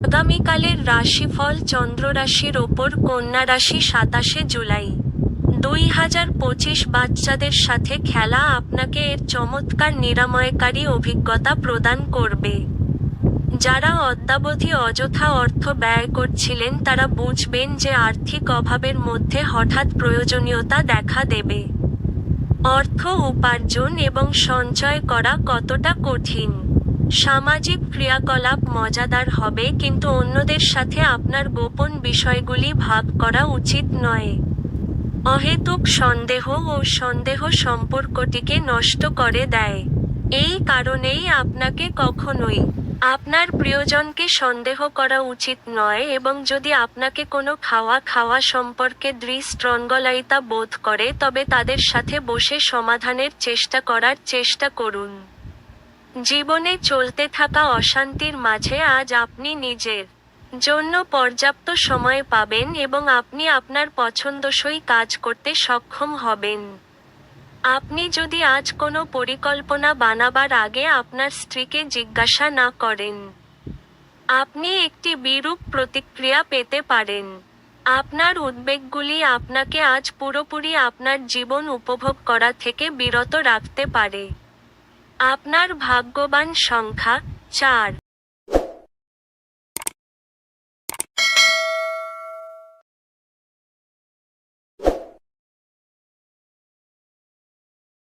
আগামীকালের রাশিফল চন্দ্ররাশির ওপর কন্যা রাশি সাতাশে জুলাই। দুই হাজার পঁচিশ বাচ্চাদের সাথে খেলা আপনাকে এর চমৎকার নিরাময়কারী অভিজ্ঞতা প্রদান করবে। যারা অদ্যাবধি অযথা অর্থ ব্যয় করছিলেন, তারা বুঝবেন যে আর্থিক অভাবের মধ্যে হঠাৎ প্রয়োজনীয়তা দেখা দেবে। অর্থ উপার্জন এবং সঞ্চয় করা কতটা কঠিন? সামাজিক ক্রিয়াকলাপ মজাদার হবে, কিন্তু অন্যদের সাথে আপনার গোপন বিষয়গুলি ভাগ করা উচিত নয়। অহেতুক সন্দেহ ও সন্দেহ সম্পর্কটিকে নষ্ট করে দেয়। এই কারণেই আপনাকে কখনোই আপনার প্রিয়জনকে সন্দেহ করা উচিত নয় এবং যদি আপনাকে কোনো খাওয়া খাওয়া সম্পর্কে দৃষ্ট্রঙ্গলাইতা বোধ করে, তবে তাদের সাথে বসে সমাধানের চেষ্টা করার চেষ্টা করুন। জীবনে চলতে থাকা অশান্তির মাঝে আজ আপনি নিজের জন্য পর্যাপ্ত সময় পাবেন এবং আপনি আপনার পছন্দসই কাজ করতে সক্ষম হবেন। আপনি যদি আজ কোনো পরিকল্পনা বানাবার আগে আপনার স্ত্রীকে জিজ্ঞাসা না করেন, আপনি একটি বিরূপ প্রতিক্রিয়া পেতে পারেন। আপনার উদ্বেগগুলি আপনাকে আজ পুরোপুরি আপনার জীবন উপভোগ করা থেকে বিরত রাখতে পারে। আপনার ভাগ্যবান সংখ্যা চার।